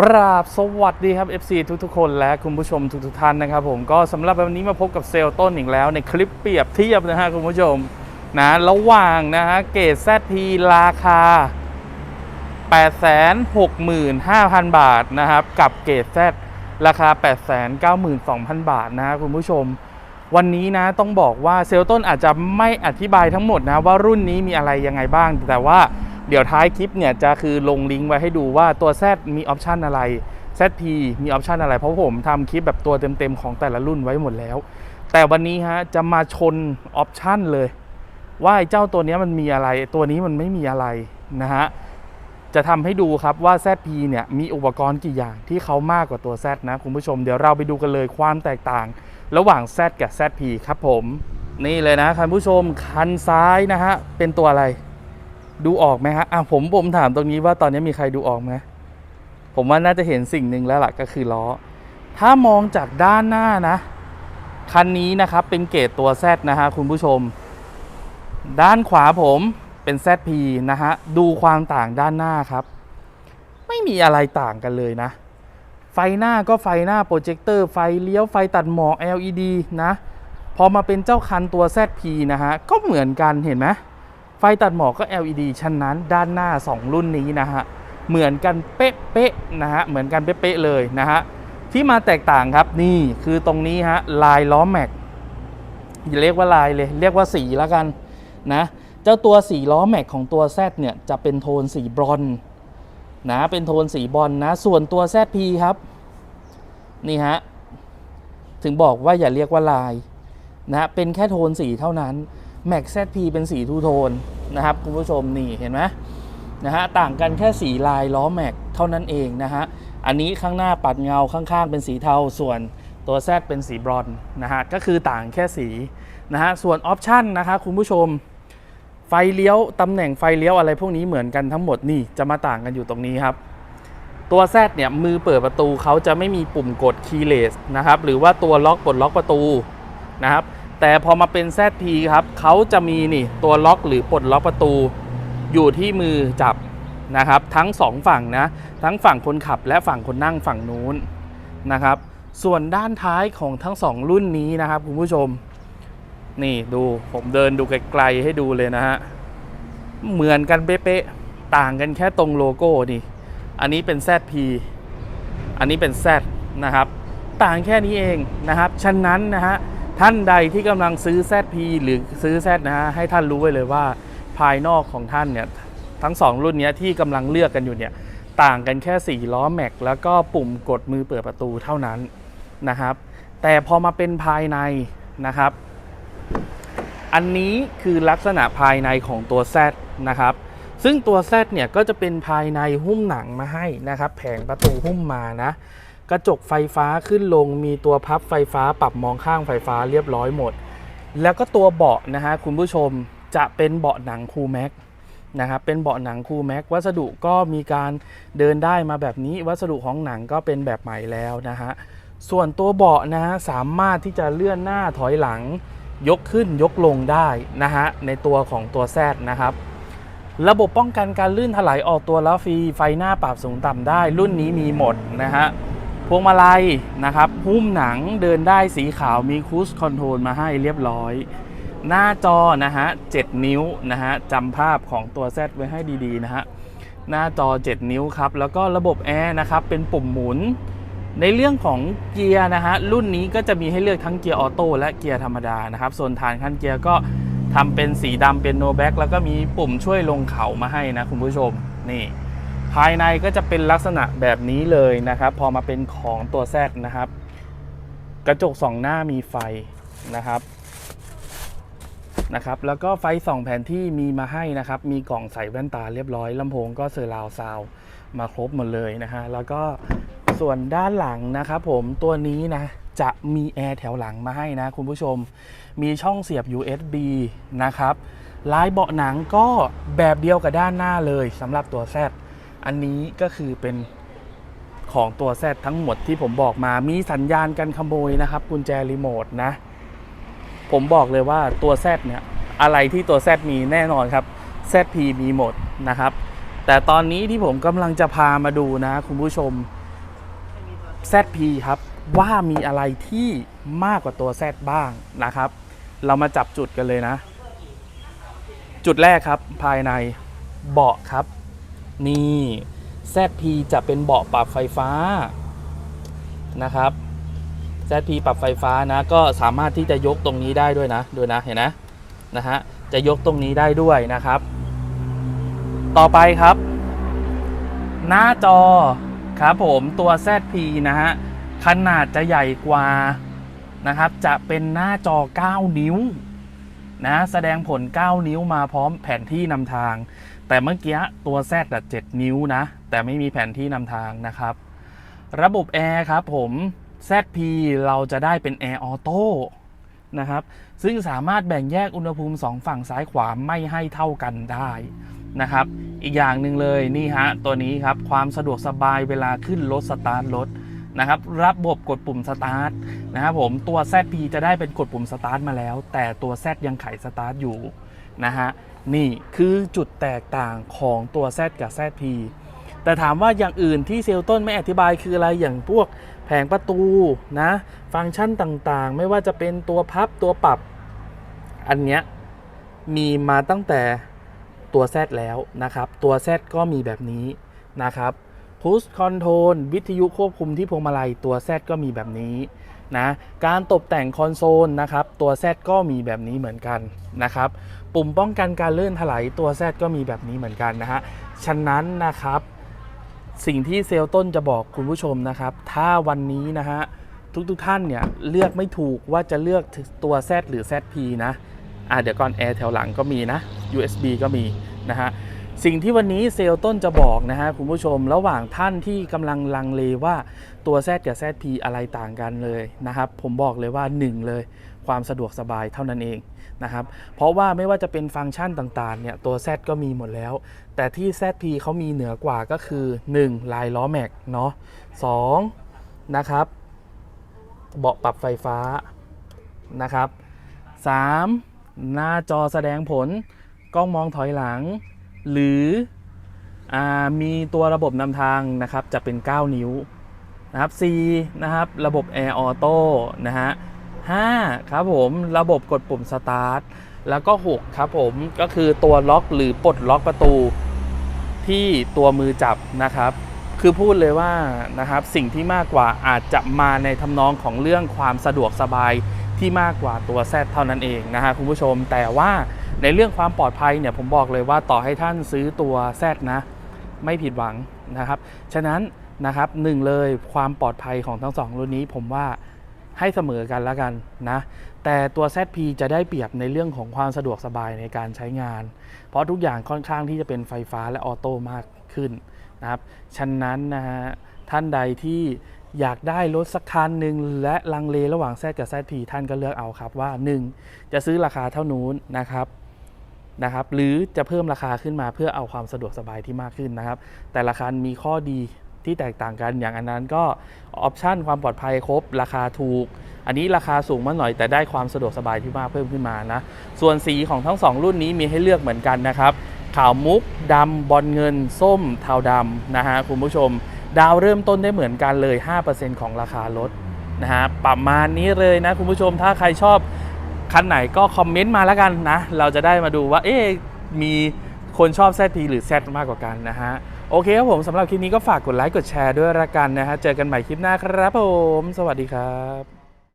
กราบสวัสดีครับ FC ทุกๆ คนและคุณผู้ชมทุกๆท่านนะครับผมก็สำหรับวันนี้มาพบกับเซลล์ต้นอีกแล้ว ในคลิปเปรียบเทียบนะฮะคุณผู้ชมนะระหว่างนะฮะเกรด ZP ราคา 865,000 บาทนะครับ กับเกรด Z ราคา 892,000 บาทนะคุณผู้ชม วันนี้นะต้องบอกว่าเซลล์ต้นอาจจะไม่อธิบายทั้งหมดนะว่ารุ่นนี้มีอะไรยังไงบ้าง แต่ว่า เดี๋ยวท้ายคลิปเนี่ยจะคือลงลิงก์ไว้ให้ดูว่าตัว Z มีออปชันอะไร ZP มีออปชันอะไร เพราะผมทำคลิปแบบตัวเต็มๆของแต่ละรุ่นไว้หมดแล้ว แต่วันนี้ฮะจะมาชนออปชันเลย ว่าไอ้เจ้าตัวนี้มันมีอะไร ตัวนี้มันไม่มีอะไรนะฮะจะทำให้ดูครับว่า ZP เนี่ยมีอุปกรณ์กี่อย่างที่เขามากกว่าตัว Z นะคุณผู้ชมเดี๋ยวเราไปดูกันเลยความแตกต่าง ระหว่าง Z กับ ZP ครับผม นี่เลยนะคุณผู้ชมคันซ้ายนะฮะเป็นตัวอะไร ดูออกไหมฮะอะผมผมถามตรงนี้ว่าตอนนี้มีใครดูออกไหมผมว่าน่าจะเห็นสิ่งหนึ่งแล้วล่ะก็คือล้อ ถ้ามองจากด้านหน้านะ คันนี้นะครับเป็นเกรดตัว Z นะฮะคุณผู้ชม ด้านขวาผมเป็น ZP นะฮะ ดูความต่างด้านหน้าครับ ไม่มีอะไรต่างกันเลยนะ ไฟหน้าก็ไฟหน้าโปรเจคเตอร์ไฟเลี้ยวไฟตัดหมอก LED นะ พอมาเป็นเจ้าคันตัว ZP นะฮะ ก็เหมือนกันเห็นไหม ไฟตัดหมอกก็ LED ชั้นนั้นด้านหน้า 2 รุ่นนี้นะฮะ เหมือนกันเป๊ะๆนะฮะ เหมือนกันเป๊ะๆเลยนะฮะ ที่มาแตกต่างครับนี่คือตรงนี้ฮะลายล้อแม็กอย่าเรียกว่าลายเลย เรียกว่าสีแล้วกันนะ เจ้าตัวสีล้อแม็กของตัว Z เนี่ยจะเป็นโทนสีบรอนนะ เป็นโทนสีบอนซ์นะ ส่วนตัว ZP ครับ นี่ฮะ ถึงบอกว่าอย่าเรียกว่าลายนะ เป็นแค่โทนสีเท่านั้น Max ZP เป็นสีทูโทนนะครับ คุณผู้ชมนี่เห็นไหมนะฮะต่างกันแค่สีลายล้อแม็กเท่านั้นเองนะฮะอันนี้ข้างหน้าปัดเงาข้างๆ เป็นสีเทาส่วนตัว Z เป็นสีบรอนนะฮะก็คือต่างแค่สีนะฮะส่วนออปชันนะคะคุณผู้ชม ไฟเลี้ยวตำแหน่งไฟเลี้ยวอะไรพวกนี้เหมือนกันทั้งหมดนี่จะมาต่างกันอยู่ตรงนี้ครับ ตัว Z เนี่ยมือเปิดประตูเขาจะไม่มีปุ่มกด keyless นะครับหรือว่าตัวล็อกปลดล็อกประตูนะครับ แต่พอมาเป็น ZP ครับเขาจะมีนี่ตัวล็อกหรือปลดล็อกประตู อยู่ที่มือจับนะครับ ทั้งสองฝั่งนะ ทั้งฝั่งคนขับและฝั่งคนนั่งฝั่งนู้นนะครับ ส่วนด้านท้ายของทั้งสองรุ่นนี้นะครับคุณผู้ชม นี่ดูผมเดินดูไกลๆให้ดูเลยนะฮะ เหมือนกันเป๊ะๆต่างกันแค่ตรงโลโก้นี่ อันนี้เป็น ZP อันนี้เป็น Z นะครับ ต่างแค่นี้เองนะครับ ฉะนั้นนะฮะ ท่านใดที่กำลังซื้อ ZP หรือซื้อ Z นะฮะให้ท่านรู้ไว้เลยว่าภายนอกของท่านเนี่ยทั้งสองรุ่นนี้ที่กำลังเลือกกันอยู่เนี่ยต่างกันแค่ 4 ล้อแม็กแล้วก็ปุ่มกดมือเปิดประตูเท่านั้นนะครับ แต่พอมาเป็นภายในนะครับ อันนี้คือลักษณะภายในของตัว Z นะครับ ซึ่งตัว Z เนี่ยก็จะเป็นภายในหุ้มหนังมาให้นะครับ แผงประตูหุ้มมานะ กระจกไฟฟ้าขึ้นลงมีตัวพับไฟฟ้าปรับมองข้างไฟฟ้าเรียบร้อยหมด แล้วก็ตัวเบาะนะฮะคุณผู้ชมจะเป็นเบาะหนังคูแม็กนะครับเป็นเบาะหนังคูแม็กวัสดุก็มีการเดินได้มาแบบนี้ วัสดุของหนังก็เป็นแบบใหม่แล้วนะฮะส่วนตัวเบาะนะฮะสามารถที่จะเลื่อนหน้าถอยหลังยกขึ้นยกลงได้นะฮะในตัวของตัว Z นะครับ ระบบป้องกันการลื่นถลายออกตัวแล้วฟรีไฟหน้าปรับสูงต่ำได้ รุ่นนี้มีหมดนะฮะ พวงมาลัยนะครับหุ้มหนังเดินได้สีขาวมีคูสคอนโทรลมาให้เรียบร้อย หน้าจอนะฮะ 7 นิ้วนะฮะจำภาพของตัว Z ไว้ให้ดีๆนะฮะ หน้าจอ 7 นิ้วครับ แล้วก็ระบบแอร์นะครับ เป็นปุ่มหมุน ในเรื่องของเกียร์นะฮะ รุ่นนี้ก็จะมีให้เลือกทั้งเกียร์ออโต้และเกียร์ธรรมดานะครับส่วนฐานคันเกียร์ก็ทำเป็นสีดำเป็นโนแบ็กแล้วก็มีปุ่มช่วยลงเขามาให้นะคุณผู้ชมนี่ ภายในก็จะเป็นลักษณะแบบนี้เลยนะครับ พอมาเป็นของตัว Z นะครับ กระจกสองหน้ามีไฟนะครับนะครับ แล้วก็ไฟส่องแผนที่มีมาให้นะครับ มีกล่องใส่แว่นตาเรียบร้อยลำโพงก็เซอร์ราวซาวมาครบหมดเลยนะฮะแล้วก็ส่วนด้านหลังนะครับผมตัวนี้นะจะมีแอร์แถวหลังมาให้นะคุณผู้ชม มีช่องเสียบ USB นะครับลายเบาะหนังก็แบบเดียวกับด้านหน้าเลยสำหรับตัว Z อันนี้ก็คือเป็นของตัว Z ทั้งหมดที่ผมบอกมามีสัญญาณกันขโมยนะครับ กุญแจรีโมทนะ ผมบอกเลยว่าตัว Z เนี่ยอะไรที่ตัว Z มีแน่นอนครับ ZP มีหมดนะครับ แต่ตอนนี้ที่ผมกำลังจะพามาดูนะ คุณผู้ชม ZP ครับว่ามีอะไรที่มากกว่าตัว Z บ้างนะครับ เรามาจับจุดกันเลยนะ จุดแรกครับภายในเบาะครับ นี่ ZP จะเป็นเบาะปรับไฟฟ้านะครับ ZP ปรับไฟฟ้านะก็สามารถที่จะยกตรงนี้ได้ด้วยนะดูนะเห็นนะนะฮะจะยกตรงนี้ได้ด้วยนะครับ ต่อไปครับ หน้าจอครับผมตัว ZP นะฮะขนาดจะใหญ่กว่านะครับ จะเป็นหน้าจอ 9 นิ้ว นะแสดงผล 9 นิ้วมาพร้อมแผนที่นำทาง แต่เมื่อกี้ตัว Z อะ7นิ้วนะ แต่ไม่มีแผนที่นำทางนะครับ ระบบแอร์ครับผม ZP เราจะได้เป็นแอร์ออโต้นะครับ ซึ่งสามารถแบ่งแยกอุณหภูมิ 2 ฝั่งซ้ายขวาไม่ให้เท่ากันได้นะครับ อีกอย่างหนึ่งเลยนี่ฮะตัวนี้ครับความสะดวกสบายเวลาขึ้นรถสตาร์ทรถ นะครับระบบกดปุ่มสตาร์ทนะครับผมตัว ZP จะได้เป็นกดปุ่มสตาร์ทมาแล้ว แต่ตัว Z ยังไขสตาร์ทอยู่นะฮะนี่คือจุดแตกต่างของตัว Z กับ ZP แต่ถามว่าอย่างอื่นที่เซลต้นไม่อธิบายคืออะไรอย่างพวกแผงประตูนะ ฟังก์ชันต่างๆ ไม่ว่าจะเป็นตัวพับตัวปรับ อันเนี้ยมีมาตั้งแต่ตัว Z แล้วนะครับ ตัว Z ก็มีแบบนี้นะครับ Push Control วิทยุควบคุมที่พวงมาลัยตัว Z ก็มีแบบนี้นะการตกแต่งคอนโซลนะครับตัว Z ก็มีแบบนี้เหมือนกันนะครับปุ่มป้องกันการเลื่อนถลายตัว Z ก็มีแบบนี้เหมือนกันนะฮะฉะนั้นนะครับสิ่งที่เซลล์ต้นจะบอกคุณผู้ชมนะครับ ถ้าวันนี้นะฮะทุกๆทท่านเนี่ยเลือกไม่ถูกว่าจะเลือกตัว Z หรือ ZP นะอะเดี๋ยวก่อนแอร์แถวหลังก็มีนะ USB ก็มีนะฮะ สิ่งที่วันนี้เซลล์ต้นจะบอกนะฮะคุณผู้ชมระหว่างท่านที่กำลังลังเลว่าตัว Z กับ ZP อะไรต่างกันเลยนะครับผมบอกเลยว่า 1 เลยความสะดวกสบายเท่านั้นเองนะครับเพราะว่าไม่ว่าจะเป็นฟังก์ชันต่างๆเนี่ยตัว Z ก็มีหมดแล้ว แต่ที่ ZP เขามีเหนือกว่าก็คือ 1. ลายล้อแม็กเนาะ2นะครับเบาะปรับไฟฟ้านะครับ 3. หน้าจอแสดงผลกล้องมองถอยหลัง หรืออมีตัวระบบนำทางนะครับจะเป็น 9 นิ้วนะครับ 4. นะครับระบบ Air Auto นะฮะ 5. ครับผมระบบกดปุ่ม Start แล้วก็ 6 ครับผมก็คือตัวล็อกหรือปลดล็อกประตูที่ตัวมือจับนะครับ คือพูดเลยว่านะครับสิ่งที่มากกว่าอาจจะมาในทำนองของเรื่องความสะดวกสบาย ที่มากกว่าตัวแซเท่านั้นเองนะฮะคุณผู้ชม แต่ว่าในเรื่องความปลอดภัยเนี่ยผมบอกเลยว่าต่อให้ท่านซื้อตัวแซนะ ไม่ผิดหวังนะครับ ฉะนั้นนะครับหนึ่งเลยความปลอดภัยของทั้งสองรุ่นนี้ผมว่าให้เสมอกันแล้วกันนะ แต่ตัว ZP จะได้เปรียบในเรื่องของความสะดวกสบายในการใช้งาน เพราะทุกอย่างค่อนข้างที่จะเป็นไฟฟ้าและออโต้มากขึ้น นะครับฉะนั้นนะฮะท่านใดที่อยากได้รถสักคันหนึ่งและลังเลระหว่าง Z กับ ZP ท่านก็เลือกเอาครับว่า 1. จะซื้อราคาเท่านู้นนะครับนะครับหรือจะเพิ่มราคาขึ้นมาเพื่อเอาความสะดวกสบายที่มากขึ้นนะครับ แต่ละคันมีข้อดีที่แตกต่างกันอย่างอันนั้นก็ออปชันความปลอดภัยครบ ราคาถูก อันนี้ราคาสูงมาหน่อยแต่ได้ความสะดวกสบายที่มากเพิ่มขึ้นมานะส่วนสีของทั้ง 2 รุ่นนี้มีให้เลือกเหมือนกันนะครับ ขาวมุกดำบอลเงิน ส้มเทาดำนะฮะคุณผู้ชม ดาวเริ่มต้นได้เหมือนกันเลย 5%ของราคารถนะฮะประมาณนี้เลยนะคุณผู้ชมถ้าใครชอบคันไหนก็คอมเมนต์มาแล้วกันนะ เราจะได้มาดูว่า เอ๊ะมีคนชอบ ZP หรือ Z มากกว่ากันนะฮะ โอเคครับผมสำหรับคลิปนี้ก็ฝากกดไลค์กดแชร์ด้วยละกันนะฮะ เจอกันใหม่คลิปหน้าครับผม สวัสดีครับ